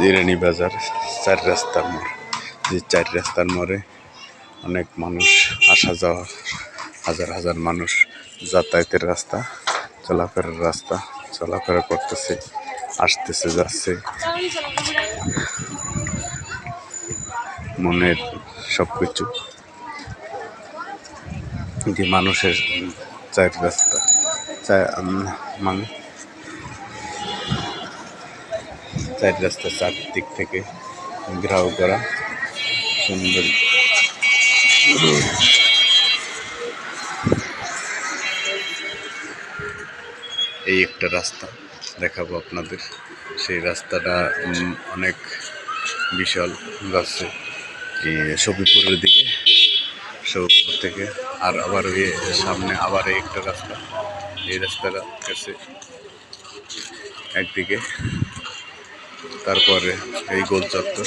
জিরানি বাজার, চার রাস্তার মোড়। যে চার রাস্তার মোড়ে অনেক মানুষ আসা যাওয়া, হাজার হাজার মানুষ যাতায়াতের রাস্তা, চলাফেরার রাস্তা, চলাফেরা করতেছে, আসতেছে, যাচ্ছে। মনের সব কিছু যে মানুষের চার রাস্তা চা- মানে চার রাস্তা চারদিক থেকে ঘেরাও করা। সুন্দর। এই একটা রাস্তা দেখাবো আপনাদের। সেই রাস্তাটা অনেক বিশাল যাচ্ছে সবিপুরের দিকে সবিপুর থেকে। আর আবার ওই সামনে আবার এই একটা রাস্তা। এই রাস্তাটা গেছে একদিকে। তারপরে এই গোল চত্বর।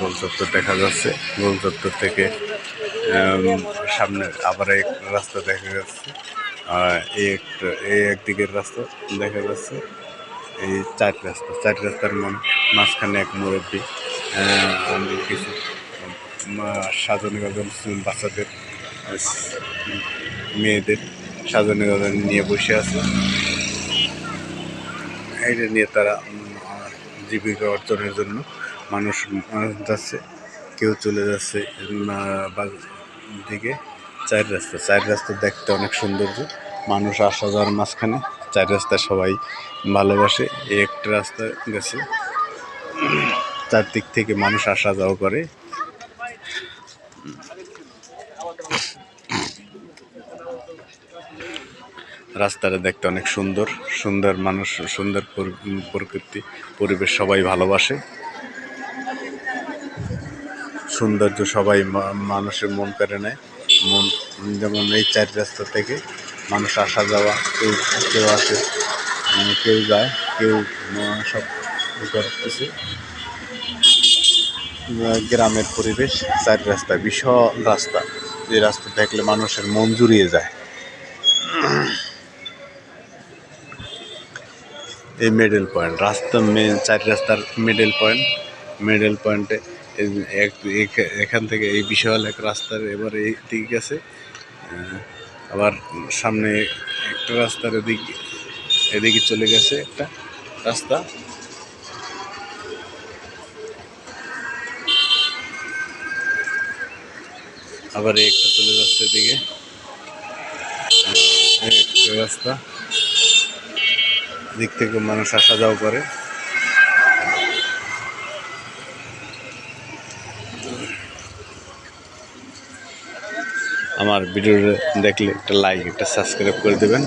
গোল চত্বর দেখা যাচ্ছে। গোল চত্বর থেকে সামনে আবার এক রাস্তা দেখা যাচ্ছে। এই একটা, এই একদিকের রাস্তা দেখা যাচ্ছে। এই চার রাস্তা, চার রাস্তার মাঝখানে এক মুরব্বী। আমি কিছু সাজানো গাজন বাচ্চাদের, মেয়েদের সাজানো গাজন নিয়ে বসে আছে। এটা নিয়ে তারা জীবিকা অর্জনের জন্য মানুষ যাচ্ছে, কেউ চলে যাচ্ছে দিকে, চার রাস্তা। চার রাস্তা দেখতে অনেক সৌন্দর্য। মানুষ আসা যাওয়ার মাঝখানে চার রাস্তা সবাই ভালোবাসে। একটা রাস্তা গেছে। চারদিক থেকে মানুষ আসা যাওয়া করে। রাস্তাটা দেখতে অনেক সুন্দর সুন্দর মানুষ, সুন্দর প্রকৃতি, পরিবেশ সবাই ভালোবাসে। সৌন্দর্য সবাই মানুষের মন কেড়ে নেয়। মন, যেমন এই চার রাস্তা থেকে মানুষ আসা যাওয়া, কেউ কেউ আসে কেউ যায়, কেউ সব করতেছে। গ্রামের পরিবেশ, চার রাস্তা, বিশাল রাস্তা। যে রাস্তা দেখলে মানুষের মন জুড়িয়ে যায়। এই মিডল পয়েন্ট রাস্তা মেন চার রাস্তার মিডল পয়েন্ট মিডল পয়েন্টে এক এখান থেকে এই বিশাল এক রাস্তার এবার এই দিকে গেছে। আবার সামনে একটা রাস্তার এদিক, এদিকে চলে গেছে একটা রাস্তা। আবার একটা চলে যাচ্ছে এদিকে। একটা রাস্তা। দিক থেকে মানুষ আসা যাওয়া করে। আমার ভিডিওটা দেখলে একটা লাইক একটা সাবস্ক্রাইব করে দেবেন।